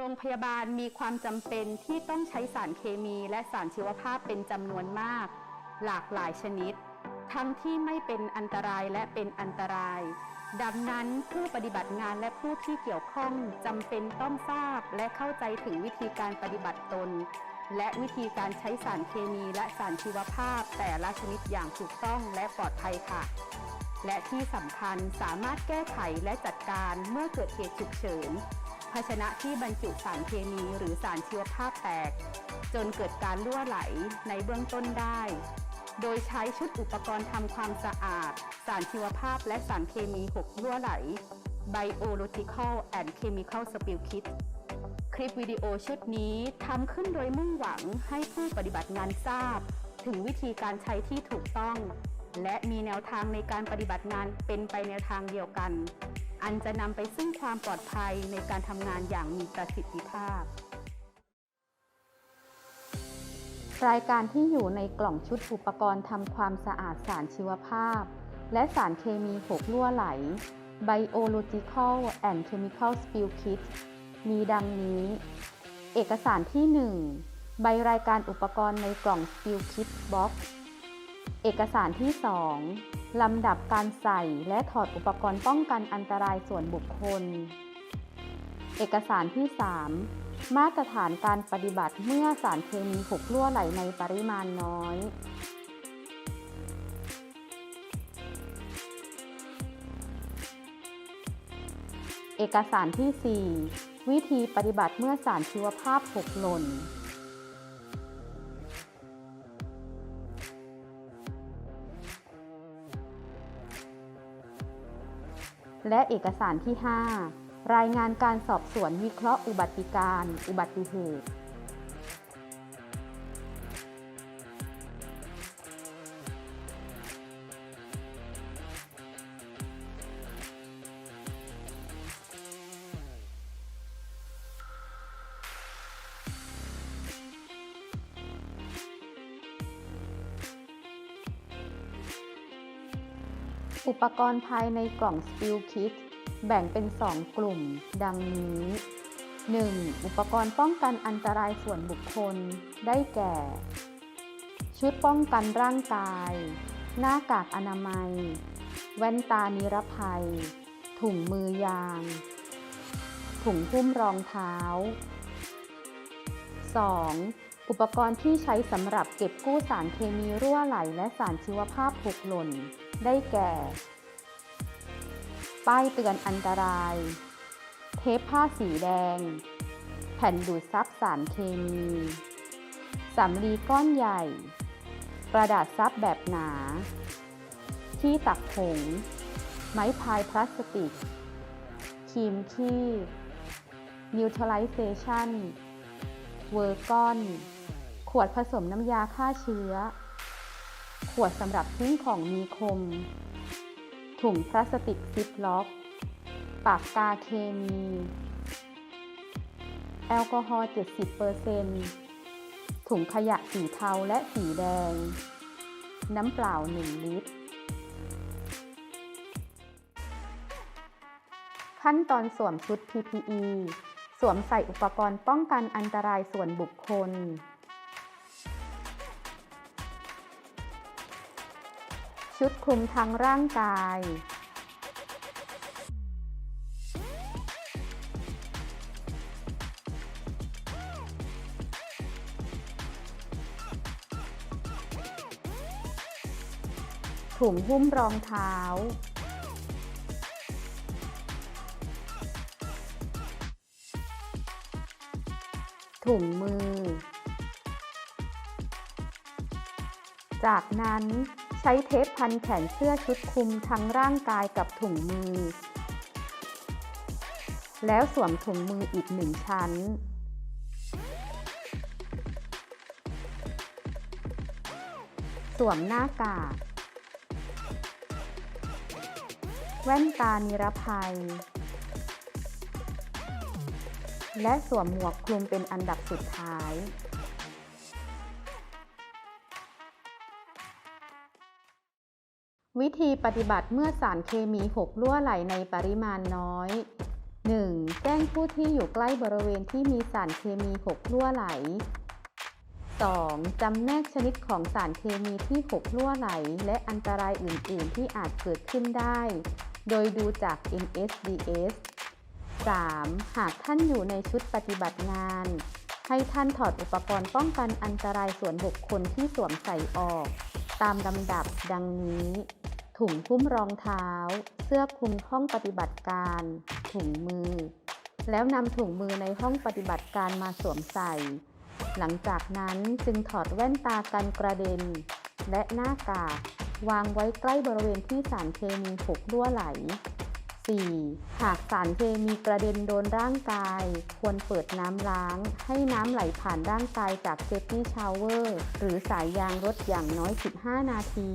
โรงพยาบาลมีความจำเป็นที่ต้องใช้สารเคมีและสารชีวภาพเป็นจำนวนมาก หลากหลายชนิด ทั้งที่ไม่เป็นอันตรายและเป็นอันตราย ดังนั้นผู้ปฏิบัติงานและผู้ที่เกี่ยวข้องจำเป็นต้องทราบและเข้าใจถึงวิธีการปฏิบัติตน และวิธีการใช้สารเคมีและสารชีวภาพ แต่ละชนิดอย่างถูกต้องและปลอดภัยค่ะ และที่สำคัญสามารถแก้ไขและจัดการเมื่อเกิดเหตุฉุกเฉิน ภาชนะที่บรรจุสารเคมีหรือสารชีวภาพแตก จนเกิดการรั่วไหลในเบื้องต้นได้ โดยใช้ชุดอุปกรณ์ทำความสะอาด สารชีวภาพและสารเคมี6รั่วไหล Biological and Chemical Spill Kit คลิปวิดีโอชุดนี้ทำขึ้นโดยมุ่งหวังให้ผู้ปฏิบัติงานทราบ ถึงวิธีการใช้ที่ถูกต้อง และมีแนวทางในการปฏิบัติงานเป็นไปแนวทางเดียวกัน อันจะนำไปซึ่งความปลอดภัยในการทำงานอย่างมีประสิทธิภาพ รายการที่อยู่ในกล่องชุดอุปกรณ์ทำความสะอาดสารชีวภาพ และสารเคมีหกรั่วไหล Biological and Chemical Spill Kit มีดังนี้ เอกสารที่ 1 ใบรายการอุปกรณ์ในกล่อง Spill Kit Box เอกสารที่ 2 ลำดับการใส่และถอดอุปกรณ์ป้องกันอันตรายส่วนบุคคล เอกสารที่ 3 มาตรฐานการปฏิบัติเมื่อสารเคมีหกรั่วไหลในปริมาณน้อย เอกสารที่ 4 วิธีปฏิบัติเมื่อสารชีวภาพหกหล่น และเอกสารที่ 5 รายงานการสอบสวนวิเคราะห์อุบัติการ อุบัติเหตุ อุปกรณ์ภายในกล่อง Spill Kit แบ่งเป็น 2 กลุ่ม ดังนี้ 1. อุปกรณ์ป้องกันอันตรายส่วนบุคคล ได้แก่ ชุดป้องกันร่างกาย หน้ากากอนามัย แว่นตานิรภัย ถุงมือยาง ถุงหุ้มรองเท้า 2. อุปกรณ์ที่ใช้สำหรับเก็บกู้สารเคมีรั่วไหลและสารชีวภาพหกหล่น ได้แก่ ป้ายเตือนอันตราย เทปผ้าสีแดง แผ่นดูดซับสารเคมีสำลีก้อนใหญ่ กระดาษซับแบบหนา ที่ตักผง ไม้พายพลาสติก ครีมขี้ Neutralization เวอร์กอน ขวดผสมน้ำยาฆ่าเชื้อ วดสำหรับทิ้งของมีคม ถุงพลาสติกซิปล็อก ปากกาเคมี แอลกอฮอล์ 70%ถุงขยะสีเทาและสีแดง น้ำเปล่า 1 ลิตร ขั้นตอนสวมชุด PPE สวมใส่อุปกรณ์ป้องกันอันตรายส่วนบุคคล ชุดคลุมทั้งร่างกาย ถุงหุ้มรองเท้าถุงมือ จากนั้น ใช้เทปพันแขนเสื้อชุดคลุมทั้งร่างกายกับถุงมือ แล้วสวมถุงมืออีกหนึ่งชั้น สวมหน้ากาก แว่นตานิรภัย และสวมหมวกคลุมเป็นอันดับสุดท้าย ธีปฏิบัติเมื่อสารเคมีหกรั่วไหลในปริมาณน้อย 1. แจ้งผู้ที่อยู่ใกล้บริเวณที่มีสารเคมีหกรั่วไหล 2. จำแนกชนิดของสารเคมีที่หกรั่วไหล และอันตรายอื่น ๆ ที่อาจเกิดขึ้นได้ โดยดูจาก MSDS 3. หากท่านอยู่ในชุดปฏิบัติงาน ให้ท่านถอดอุปกรณ์ป้องกันอันตรายส่วนบุคคลที่สวมใส่ออก ตามลำดับดังนี้ ถุงหุ้มรองเท้า เสื้อคลุมห้องปฏิบัติการ ถุงมือ แล้วนำถุงมือในห้องปฏิบัติการมาสวมใส่ หลังจากนั้นจึงถอดแว่นตากันกระเด็น และหน้ากากวางไว้ใกล้บริเวณที่สารเคมีหกรั่วไหล 4. หากสารเคมีกระเด็นโดนร่างกาย ควรเปิดน้ำล้าง ให้น้ำไหลผ่านร่างกายจากเซฟตี้ชาวเวอร์ หรือสายยางรถอย่างน้อย 15 นาที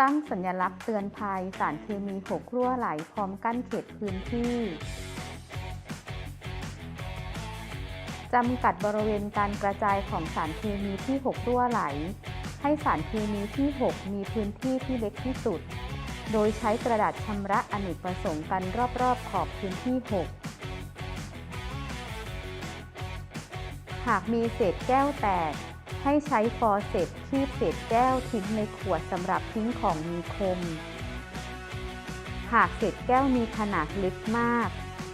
ตั้งสัญลักษณ์เตือนภัยสารเคมีหกรั่วไหลพร้อมกั้นเขตพื้นที่จำกัดบริเวณการกระจายของสารเคมีที่6รั่วไหล ให้สารเคมีที่ 6 มีพื้นที่ที่เล็กที่สุด โดยใช้กระดาษชำระอเนกประสงค์กันรอบๆขอบพื้นที่ 6 หากมีเศษแก้วแตก ให้ใช้ฟอร์เซปคีบเศษแก้วทิ้งในขวดสำหรับทิ้งของมีคม หากเศษแก้วมีขนาดเล็กมาก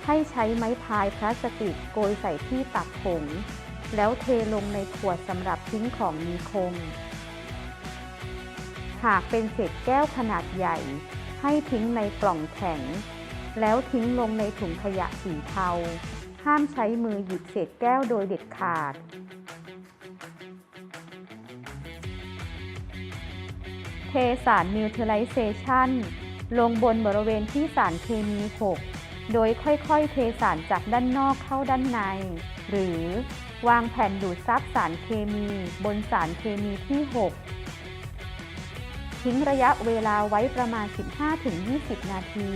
ให้ใช้ไม้พายพลาสติกโกยใส่ที่ตักผง แล้วเทลงในขวดสำหรับทิ้งของมีคม หากเป็นเศษแก้วขนาดใหญ่ ให้ทิ้งในกล่องแข็ง แล้วทิ้งลงในถุงขยะสีเทา ห้ามใช้มือหยิบเศษแก้วโดยเด็ดขาด เทสารนิวเทร l ไ z เ t ชันลงบนบริเวณที่สารเคมี 6 โดยค่อยๆ เทสารจากด้านนอกเข้าด้านใน หรือวางแผ่นดูดซับสารเคมีบนสารเคมีที่ 6 ทิ้งระยะเวลาไว้ประมาณ 15-20 นาที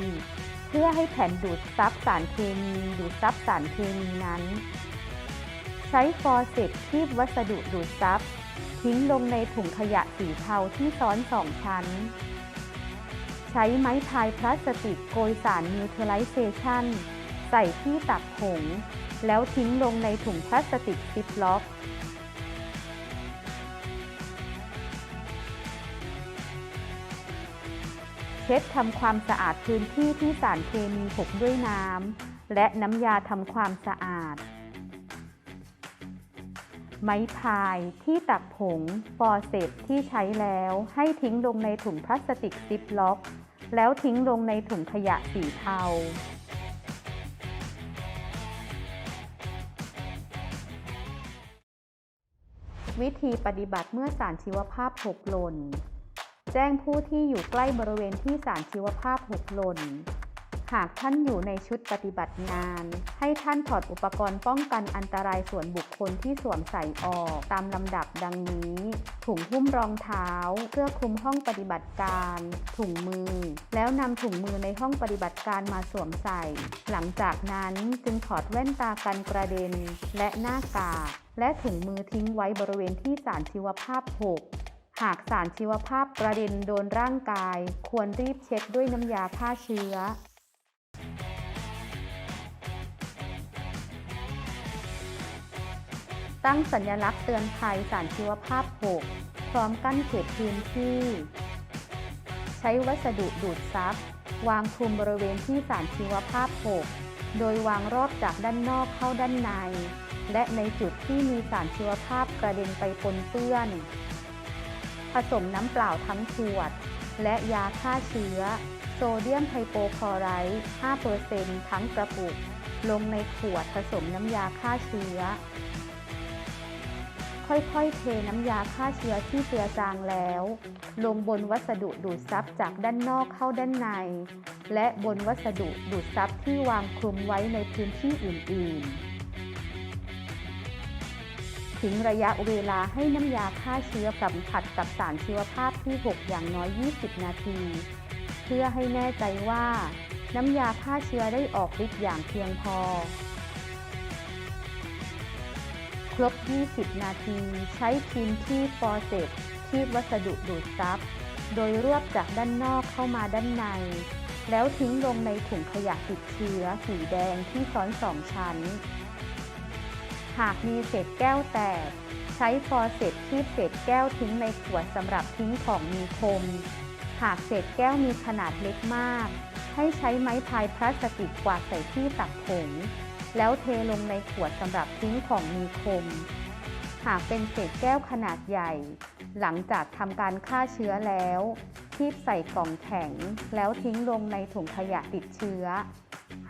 เพื่อให้แผ่นดูดซับสารเคมีดูดซับสารเคมีนั้น ใช้ฟอร์เซปคีบวัสดุดูดซับ ทิ้งลงในถุงขยะสีเทาที่ซ้อนสองชั้น ใช้ไม้พายพลาสติกโกยสารนิวเทรไ z เ t ชันใส่ที่ตักผง แล้วทิ้งลงในถุงพลาสติกซิปล็อกเช็ดทำความสะอาดพื้นที่ที่สารเคมีหกด้วยน้ำและน้ำยาทำความสะอาด ไม้พายที่ตักผงฟอร์เซปที่ใช้แล้วให้ทิ้งลงในถุงพลาสติกซิปล็อก แล้วทิ้งลงในถุงขยะสีเทา วิธีปฏิบัติเมื่อสารชีวภาพหกหล่น แจ้งผู้ที่อยู่ใกล้บริเวณที่สารชีวภาพหกหล่น หากท่านอยู่ในชุดปฏิบัติงาน ให้ท่านถอดอุปกรณ์ป้องกันอันตรายส่วนบุคคลที่สวมใส่ออก ตามลำดับดังนี้ ถุงหุ้มรองเท้าเสื้อคลุมห้องปฏิบัติการ ถุงมือ แล้วนำถุงมือในห้องปฏิบัติการมาสวมใส่ หลังจากนั้นจึงถอดแว่นตากันกระเด็น และหน้ากากและถุงมือทิ้งไว้บริเวณที่สารชีวภาพ 6หากสารชีวภาพกระเด็นโดนร่างกาย ควรรีบเช็ดด้วยน้ำยาฆ่าเชื้อ ตั้งสัญลักษณ์เตือนภัยสารชีวภาพ6พร้อมกั้นเขตพื้นที่ ใช้วัสดุดูดซับวางคลุมบริเวณที่สารชีวภาพ6โดยวางรอบจากด้านนอกเข้าด้านใน และในจุดที่มีสารชีวภาพกระเด็นไปปนเปื้อน ผสมน้ำเปล่าทั้งขวด และยาฆ่าเชื้อ โซเดียมไฮโปคลอไรด์5%ทั้งกระปุก ลงในขวดผสมน้ำยาฆ่าเชื้อ ค่อยๆ เทน้ำยาฆ่าเชื้อที่เจือจางแล้ว ลงบนวัสดุดูดซับจากด้านนอกเข้าด้านใน และบนวัสดุดูดซับที่วางคลุมไว้ในพื้นที่อื่นๆ ทิ้งระยะเวลาให้น้ำยาฆ่าเชื้อสัมผัสกับสารชีวภาพที่ 6 อย่างน้อย 20 นาที เพื่อให้แน่ใจว่า น้ำยาฆ่าเชื้อได้ออกฤทธิ์อย่างเพียงพอ ครบ 20 นาที ใช้ครีมที่ฟอร์เซปที่วัสดุดูดซับ โดยรวบจากด้านนอกเข้ามาด้านใน แล้วทิ้งลงในถุงขยะติดเชื้อสีแดงที่ซ้อนสองชั้น หากมีเศษแก้วแตก ใช้ฟอร์เซตคีบเศษแก้วทิ้งในขวดสำหรับทิ้งของมีคม หากเศษแก้วมีขนาดเล็กมาก ให้ใช้ไม้พายพลาสติกกวาดใส่ที่ตักผง แล้วเทลงในขวดสำหรับทิ้งของมีคม หากเป็นเศษแก้วขนาดใหญ่ หลังจากทำการฆ่าเชื้อแล้วคีบใส่กล่องแข็ง แล้วทิ้งลงในถุงขยะติดเชื้อ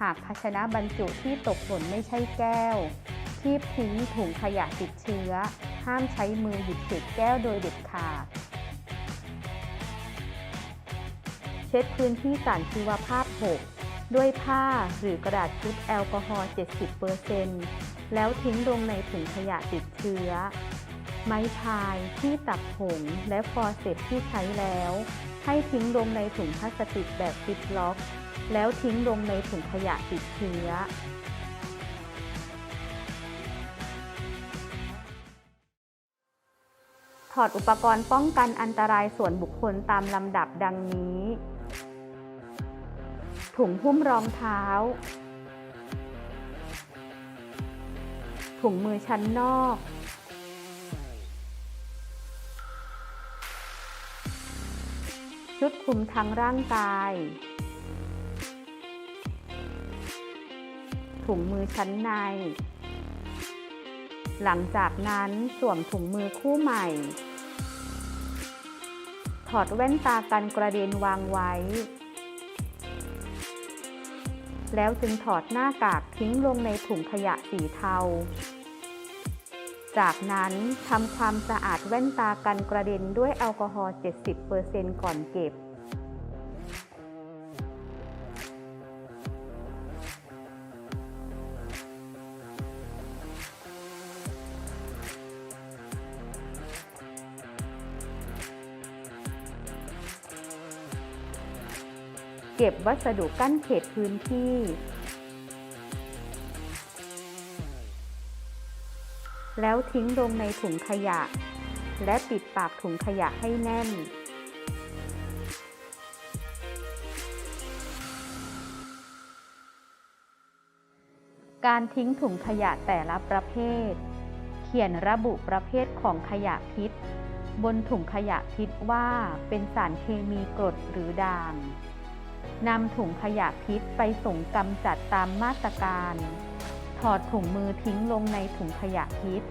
หากภาชนะบรรจุที่ตกหล่นไม่ใช่แก้วคีบทิ้งถุงขยะติดเชื้อ ห้ามใช้มือหยิบเศษแก้วโดยเด็ดขาดเช็ดพื้นที่สารชีวภาพ 6 ด้วยผ้าหรือกระดาษชุบแอลกอฮอล์ 70%แล้วทิ้งลงในถุงขยะติดเชื้อ ไม้พายที่ตักผงและฟอร์เซปที่ใช้แล้ว ให้ทิ้งลงในถุงพลาสติกแบบฟิตล็อก แล้วทิ้งลงในถุงขยะติดเชื้อถอดอุปกรณ์ป้องกันอันตรายส่วนบุคคลตามลำดับดังนี้ ถุงหุ้มรองเท้า ถุงมือชั้นนอก ชุดคลุมทั้งร่างกาย ถุงมือชั้นใน หลังจากนั้นสวมถุงมือคู่ใหม่ ถอดแว่นตากันกระเด็นวางไว้ แล้วจึงถอดหน้ากากทิ้งลงในถุงขยะสีเทา จากนั้นทำความสะอาดแว่นตากันกระเด็นด้วยแอลกอฮอล์ 70%ก่อนเก็บ ก็บวัสดุกั้นเขตพื้นที่ แล้วทิ้งลงในถุงขยะ และปิดปากถุงขยะให้แน่น การทิ้งถุงขยะแต่ละประเภท เขียนระบุประเภทของขยะพิษบนถุงขยะพิษว่าเป็นสารเคมีกรดหรือด่าง นำถุงขยะพิษไปส่งกำจัดตามมาตรการ ถอดถุงมือทิ้งลงในถุงขยะพิษ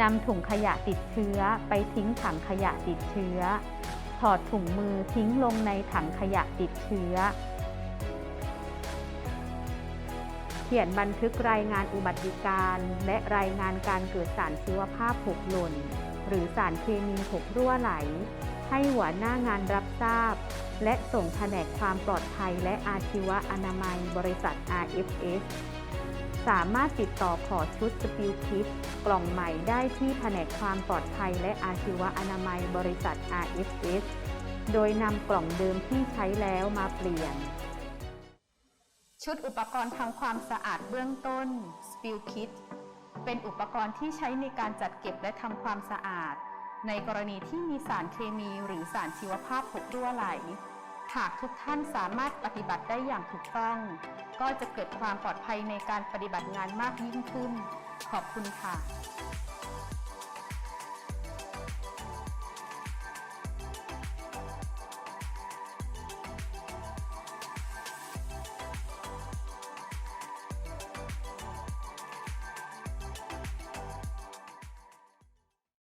นำถุงขยะติดเชื้อไปทิ้งถังขยะติดเชื้อ ถอดถุงมือทิ้งลงในถังขยะติดเชื้อ เขียนบันทึกรายงานอุบัติการณ์และรายงานการเกิดสารชีวภาพหกหล่น หรือสารเคมีหกรั่วไหล ให้หัวหน้างานรับทราบ และส่งแผนกความปลอดภัยและอาชีวอนามัยบริษัท RFS สามารถติดต่อขอชุดสปิลคิดกล่องใหม่ได้ที่แผนกความปลอดภัยและอาชีวอนามัยบริษัท RFS โดยนำกล่องเดิมที่ใช้แล้วมาเปลี่ยน ชุดอุปกรณ์ทำความสะอาดเบื้องต้น Spill Kit เป็นอุปกรณ์ที่ใช้ในการจัดเก็บและทำความสะอาด ในกรณีที่มีสารเคมีหรือสารชีวภาพหกรั่วไหล หากทุกท่านสามารถปฏิบัติได้อย่างถูกต้อง ก็จะเกิดความปลอดภัยในการปฏิบัติงานมากยิ่งขึ้น ขอบคุณค่ะ